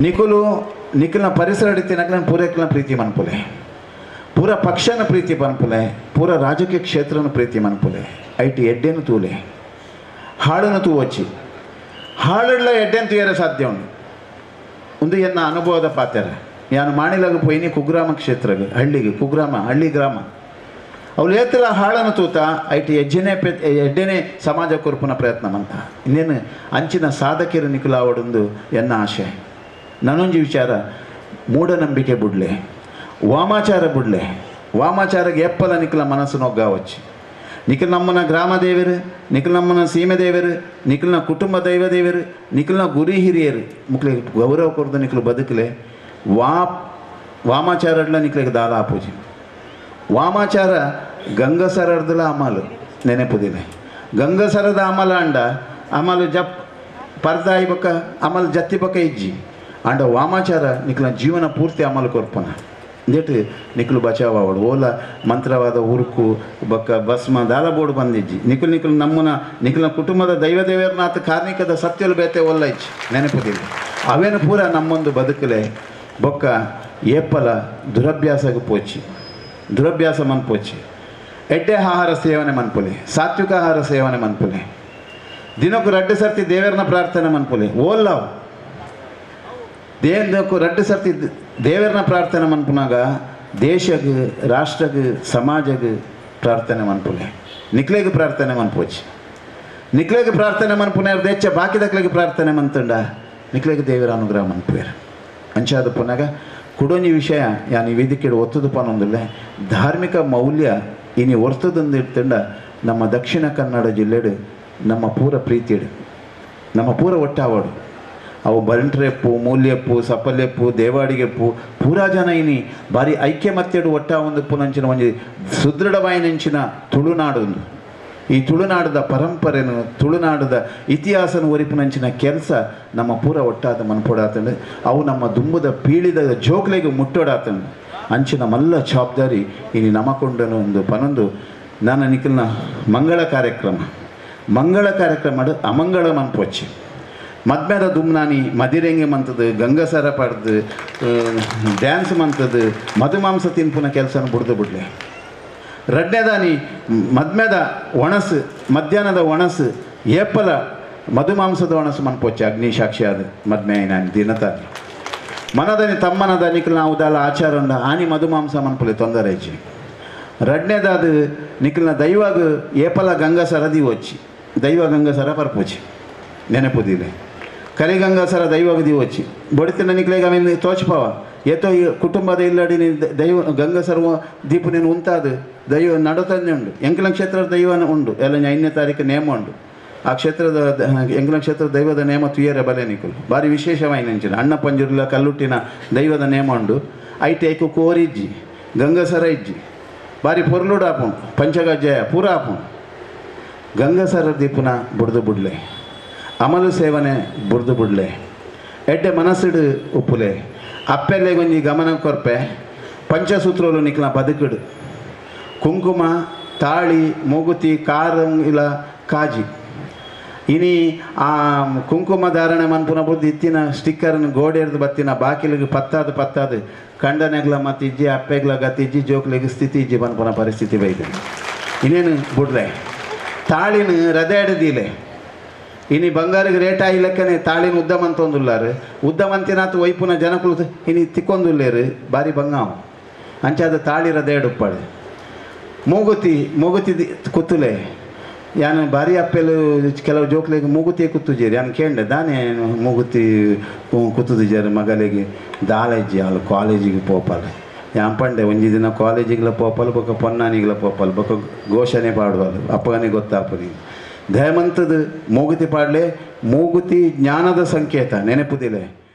ನಿಖುಲು, ನಿಖಿಲ್ನ ಪರಿಸರ ಹಿಡಿತಿನಕ್ಲ ಪೂರೈಕಲ್ನ ಪ್ರೀತಿ ಮನ್ಪುಲೆ? ಪೂರ ಪಕ್ಷನ ಪ್ರೀತಿ ಮನ್ಪುಲೆ? ಪೂರ ರಾಜಕೀಯ ಕ್ಷೇತ್ರನ ಪ್ರೀತಿ ಮನ್ಪುಲೆ? ಐಟಿ ಎಡ್ಡೆನು ತೂಲೆ? ಹಾಳನ್ನು ತೂವಚ್ಚಿ ಹಾಳುಳ್ಳ ಎಡ್ಡೆನು ತೂಯರ ಸಾಧ್ಯ ಉಂಟು. ಒಂದು ಎನ್ನ ಅನುಭವದ ಪಾತ್ರ. ನಾನು ಮಾಣಿಲಾಗ ಪೋಯಿನಿ ಕುಗ್ರಾಮ ಕ್ಷೇತ್ರಗೆ, ಹಳ್ಳಿಗೆ, ಕುಗ್ರಾಮ, ಹಳ್ಳಿ ಗ್ರಾಮ. ಅವ್ರು ಏತಲ ಹಾಳನ್ನು ತೂತ, ಐಟಿ ಹೆಜ್ಜೆನೆ ಪೆ, ಎಡ್ಡೆನೆ ಸಮಾಜ ಕೊರ್ಪುನ ಪ್ರಯತ್ನ ಅಂತ ಇನ್ನೇನು ಅಂಚಿನ ಸಾಧಕಿರ ನಿಖಿಲ ಅವಡೊಂದು ಎನ್ನ ಆಶೆ. ನನ್ನೊಂಜಿ ವಿಚಾರ, ಮೂಢನಂಬಿಕೆ ಬುಡ್ಲೆ, ವಾಮಾಚಾರ ಬುಡ್ಲೆ, ವಾಮಾಚಾರಕ್ಕೆ ಎಪ್ಪಲ ನಿಖಲ ಮನಸ್ಸು ನೊಗ್ಗಾವಚ್ಚಿ ನಿಖಿಲ್ ನಮ್ಮನ ಗ್ರಾಮ ದೇವರು ನಿಖಿಲ್ ನಮ್ಮನ ಸೀಮೆ ದೇವರು ನಿಖಿಲ್ನ ಕುಟುಂಬ ದೈವ ದೇವರು ನಿಖಿಲ್ನ ಗುರಿ ಹಿರಿಯರು. ಮುಕ್ಲಿಗೆ ಗೌರವ ಕೊಡ್ದು ನಿಖಿಲ್ ಬದುಕಲೆ, ವಾ ವಾಮಾಚಾರಡ್ಲ ನಿಖಿಲಿಗೆ ದಾಲ ಆಪೂಜಿ ವಾಮಾಚಾರ ಗಂಗಸರಡ್ದಲ ಅಮಲು ನೆನೆಪುದಿದೆ ಗಂಗಸರದ ಅಮಲ ಅಂಡ ಅಮಲು ಜಪ್, ಪರ್ದಾಯಿ ಬಕ್ಕ, ಅಮಲ್ ಜತ್ತಿ ಬಕ್ಕ ಇಜ್ಜಿ. ಅಂಡ ವಾಮಾಚಾರ ನಿಖಿಲ ಜೀವನ ಪೂರ್ತಿ ಅಮಲು ಕೊರ್ಪನ. ಇಂದೇಟ್ ನಿಖಲು ಬಚಾವ್ ಆವಡು. ಓಲ ಮಂತ್ರವಾದ ಉರುಕು ಬಕ್ಕ ಭಸ್ಮ, ದಾಲ ಬೋರ್ಡ್ ಬಂದಿಜ್ಜಿ. ನಿಖಲ್ ನಿಖಲ್ ನಮ್ಮನ ನಿಕ್ಲ ಕುಟುಂಬದ ದೈವ ದೇವರನಾಥ ಕಾರ್ಣಿಕದ ಸತ್ಯಲು ಬೇತೆ ಒಲ್ಲ ಇಜ್ಜಿ. ನೆನಪುದಿಲ್ಲ ಅವೇನು ಪೂರ ನಮ್ಮೊಂದು ಬದುಕಲೆ, ಬೊಕ್ಕ ಏಪಲ ದುರಭ್ಯಾಸಗೂ ಪೋಚಿ ದುರಭ್ಯಾಸ ಮನ್ಪೋಚಿ ಎಡ್ಡೆ ಆಹಾರ ಸೇವನೆ ಮನ್ಪುಲಿ, ಸಾತ್ವಿಕ ಆಹಾರ ಸೇವನೆ ಮನ್ಪುಲೆ. ದಿನಕ್ಕೂ ರಡ್ಡೆ ಸರ್ತಿ ದೇವರನ್ನ ಪ್ರಾರ್ಥನೆ ಮನ್ಪುಲಿ. ಓಲ್ಲವ್. ದೇವಕ್ಕೂ ರಡ್ಡು ಸರ್ತಿ ದೇವರನ್ನ ಪ್ರಾರ್ಥನೆ ಮನ್ಪುನಾಗ ದೇಶಗ, ರಾಷ್ಟ್ರಗ, ಸಮಾಜಗ ಪ್ರಾರ್ಥನೆ ಮನ್ಪುಲೆ ನಿಕ್ಲೆಗೆ ಪ್ರಾರ್ಥನೆ ಮನ್ಪೋಚಿ ನಿಕ್ಲೆಗೆ ಪ್ರಾರ್ಥನೆ ಮನ್ಪುನ ದೇಶ ಬಾಕಿದಕ್ಲೆಗೆ ಪ್ರಾರ್ಥನೆ ಮನ್ತಂಡ ನಿಕ್ಲೆಗೆ ದೇವರ ಅನುಗ್ರಹ ಮನ್ಪುವೇರು. ಅಂಚಾದ ಪುನಾಗ ಕುಡೊಂಜಿ ವಿಷಯ ಯಾನ್ ವೇದಿಕೆ ಒತ್ತದು ಪಾನೊಂದಿಲ್ಲ ಧಾರ್ಮಿಕ ಮೌಲ್ಯ ಇನಿ ಇರ್ತಂಡ ನಮ್ಮ ದಕ್ಷಿಣ ಕನ್ನಡ ಜಿಲ್ಲೆಡು ನಮ್ಮ ಪೂರ ಪ್ರೀತಿಯಡು ನಮ್ಮ ಪೂರ ಒಟ್ಟಾವಡು ಅವು ಬರಂಟ್ರೆಪ್ಪು ಮೂಲ್ಯಪ್ಪು ಸಪಲ್ಯಪ್ಪು ದೇವಾಡಿಗೆಪ್ಪು ಪೂರಾ ಜನ ಇನಿ ಬಾರಿ ಐಕ್ಯಮತ್ಯಡು ಒಟ್ಟ ಒಂದು ಪುನಂಚಿನ ಒಂಜಿ ಸುದೃಢವಾಯಿನಂಚಿನ ತುಳುನಾಡು ಈ ತುಳುನಾಡದ ಪರಂಪರೆನು ತುಳುನಾಡದ ಇತಿಹಾಸನ ಒರಿಪಿನಂಚಿನ ಕೆಲಸ ನಮ್ಮ ಪೂರ ಒಟ್ಟಾದ ಮನ್ಪೊಡಾತಂಡು. ಅವು ನಮ್ಮ ದುಂಬದ ಪೀಳಿದ ಜೋಕ್ಲೆಗೆ ಮುಟ್ಟೋಡಾತಂಡು. ಅಂಚಿನ ಮಲ್ಲ ಜವಾಬ್ದಾರಿ ಇನಿ ನಮಕೊಂಡನು ಒಂದು ಪನೊಂದು ನನ್ನ ನಿಖಿಲ್ನ ಮಂಗಳ ಕಾರ್ಯಕ್ರಮ. ಮಂಗಳ ಕಾರ್ಯಕ್ರಮ ಅಮಂಗಳ ಮನ್ಪೊಚ್ಚಿ. ಮದ್ಮೇರ ದುಮ್ನಾನಿ ಮದಿರೆಂಗೆ ಮಂತದ ಗಂಗಸರ ಪಡ್ದು ಡ್ಯಾನ್ಸ್ ಮಂತದ ಮಧುಮಾಂಸ ತಿನ್ಪುನ ಕೆಲಸನ ಬಿಡ್ದು ಬಿಡ್ಲೆ. ರಡ್ನೇದಾನಿ ಮದ್ಮೇದ ಒಣಸು, ಮಧ್ಯಾಹ್ನದ ಒಣಸು ಏಪಲ ಮಧುಮಾಂಸದ ಒಣಸು ಮನ್ಪೋಚೆ ಅಗ್ನಿಸಾಕ್ಷಿ ಅದು ಮದ್ಮೆ ನಾನು ದಿನತಾನಿ ಮನದನಿ ತಮ್ಮನದ ನಿಖಿಲ್ ನಾವು ಉದಾಲ ಆಚಾರ ಉಂಡ ಆನಿ ಮಧುಮಾಂಸ ಮನ್ಪುಲೆ ತೊಂದರೆ ಹೆಚ್ಚಿ ರಡ್ನೇದಾದ ನಿಖಿಲ್ನ ದೈವಾಗ ಏಪಲ ಗಂಗಸರ ದಿವೋಚ್ಚಿ ದೈವ ಗಂಗಸರ ಪರ್ಪೋಚಿ ನೆನಪುದಿಲ್ಲ ಕರಿಗಂಗಸರ ದೈವಗದಿ వచ్చి ಬೊಡಿತಿನ ನಿಕ್ಲೆಗ ಅವೇನು ತೋಚ್ಪವ ಏತೋ ಈ ಕುಟುಂಬದ ಇಲ್ಲಡಿ ನೀನು ದ- ದೈವ ಗಂಗಸರ ದೀಪು ನೀನು ಉಂತಾದು ದೈವ ನಡತಂದೆ ಉಂಡು ಎಂಕಲ ಕ್ಷೇತ್ರದ ದೈವ ಉಂಡು ಎಲ್ಲ ಐದನೇ ತಾರೀಕು ನೇಮ ಉಂಡು ಆ ಕ್ಷೇತ್ರದ ದ- ಎಂಕಲ ಕ್ಷೇತ್ರದ ದೈವದ ನೇಮ ತುಯ್ಯರ ಬಲೆ ನಿಕುಲು ಭಾರಿ ವಿಶೇಷವಾಗಿ ನೆಂಚಿನ ಅಣ್ಣ ಪಂಜುರ್ಲ ಕಲ್ಲುಟ್ಟಿನ ದೈವದ ನೇಮ ಉಂಡು ಐಟಿ ಐಕು ಕೋರಿಜ್ಜಿ ಗಂಗಸರ ಇಜ್ಜಿ ಭಾರಿ ಪೊರ್ಲುಡು ಆಪುಂಡು ಪಂಚಗಜ್ಜಯ ಪೂರ ಆಪುಂಡು ಗಂಗಸರ ದೀಪುನ ಬುಡ್ದು ಬುಡ್ಲೆ ಅಮಲು ಸೇವನೆ ಬುರ್ದು ಬಿಡ್ಲೆ. ಎಡ್ಡೆ ಮನಸ್ಸಿಡು ಉಪ್ಪುಲೆ. ಅಪ್ಪೆಲ್ಲೆ ಗೊಂಜಿ ಗಮನ ಕೊರ್ಪೆ. ಪಂಚಸೂತ್ರಲು ನಿಕ್ಲ ಬದುಕಿಡು. ಕುಂಕುಮ, ತಾಳಿ, ಮೂಗುತಿ, ಕಾರಂ ಇಲ್ಲ ಕಾಜಿ. ಇನಿ ಆ ಕುಂಕುಮ ಧಾರಣೆ ಮನ್ಪುನ ಬುದ್ಧಿ ಇತ್ತಿನ ಸ್ಟಿಕ್ಕರ್ನ ಗೋಡೆರ್ದು ಬತ್ತಿನ ಬಾಕಿಲಿಗೆ ಪತ್ತಾದು ಪತ್ತಾದು ಕಂಡನೆಗ್ಲ ಮತ್ತಿಜ್ಜಿ ಅಪ್ಪೆಗ್ಲ ಗತಿ ಇಜ್ಜಿ, ಜೋಕ್ಲಿಗೆ ಸ್ಥಿತಿ ಇಜ್ಜಿ ಮನ್ಪುನ ಪರಿಸ್ಥಿತಿ ಬೈದು. ಇನ್ನೇನು ಬುಡ್ಲೆ? ತಾಳಿನ ರದೆಡ್ದಿಲೆ ಇನಿ ಬಂಗಾರಿಗೆ ರೇಟ್ ಆಗಿ ತಾಳಿನ ಉದ್ದಮಂತ ಉದ್ದಮಂತೊಂದುಲ್ಲಾರು. ಉದ್ದಮಂತಿನಾತು ವೈಪುನ ಜನಕುಲು ಇನಿ ತಿಕ್ಕೊಂದುಲ್ಲೇರು, ಬಾರಿ ಬಂಗಾವು ಅಂಚಾದ ತಾಳಿರ ರದೆಡುಪ್ಪಾಡು ಮೂಗುತಿ ಮೂಗುತಿ ಕುತ್ತುಲೆ. ಯಾನು ಬಾರಿ ಅಪ್ಪೆಲು ಕೆಲವು ಜೋಕ್ಲೆಗೆ ಮೂಗುತಿ ಕುತ್ತುಜೇರಿ. ಯಾನು ಕೇಂಡೆ, ದಾನೆ ಮೂಗುತಿ ಕುತ್ತುದಿಜಾರಿ ಮಗಲಿಗೆ ದಾಳಜ್ಜಿ ಅಲ್ಲಿ ಕಾಲೇಜಿಗೆ ಪೋಪಾಲೆ. ಯಾನ್ ಪಂಡೆ, ಒಂಜಿ ದಿನ ಕಾಲೇಜಿಗ್ಲ ಪೋಪಲ್, ಬೊಕ ಪೊನ್ನಾನಿಗ್ಲ ಪೋಪಲ್, ಬೊಕ ಘೋಷಣೆ ಪಾಡುವಲ್ಲ ಅಪ್ಪಗನೆ ಗೊತ್ತಾಪನಿ ದಯಮಂತದ ಮೂಗುತಿ ಪಾಡ್ಲೆ ಮೂಗುತಿ ಜ್ಞಾನದ ಸಂಕೇತ ನೆನಪುದಿಲೆ.